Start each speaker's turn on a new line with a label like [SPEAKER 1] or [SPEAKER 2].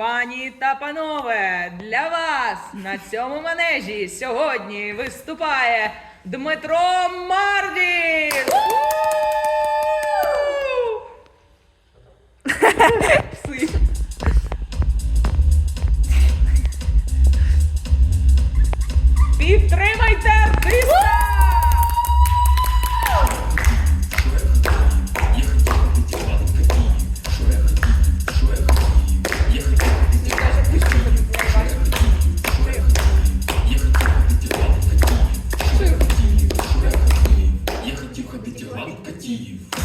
[SPEAKER 1] Пані та панове, для вас на цьому манежі сьогодні виступає Дмитро Мардін! Київ.